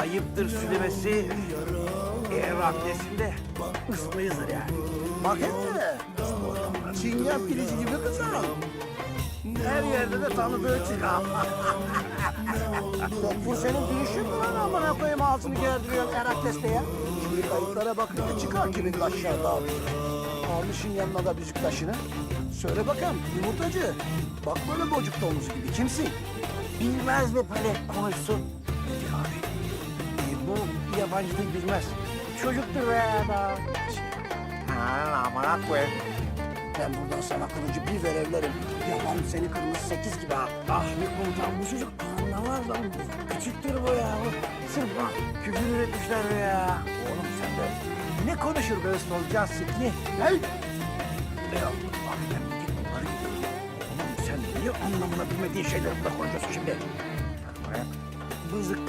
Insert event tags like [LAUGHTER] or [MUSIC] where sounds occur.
ayıptır söylemesi eğer adresinde ıslıyızdır yani. Bak hele. Çingen pilici gibi kızım. Her yerde de tanıdığı çıkar. Yok [LAUGHS] bu senin büyüşün mü lan amına koyayım ağzını gerdiriyorsun Erakles'te ya. Şimdi kayıtlara bakınca çıkar kimin aşağıda abi. Almışın yanına da büzük taşını. Söyle bakalım yumurtacı. Bak böyle bocuk domuzu gibi kimsin? Bilmez mi Pelek konuşsun? Yabancı dil bilmez. Çocuktur be adam. Ha, amına koyayım. Ben buradan sana kılıcı bir verevlerim. Yaparım seni kırmızı sekiz gibi ha. Ah ne komutan bu çocuk anlamaz lan. Küçüktür bu ya. Sırf bak küfür üretmişler be ya. Oğlum sen de ne konuşur be solcan sikli? Hey! Ya bak ben bir bunları. Oğlum sen niye anlamına bilmediğin şeyleri burada konuşuyorsun şimdi? Bızık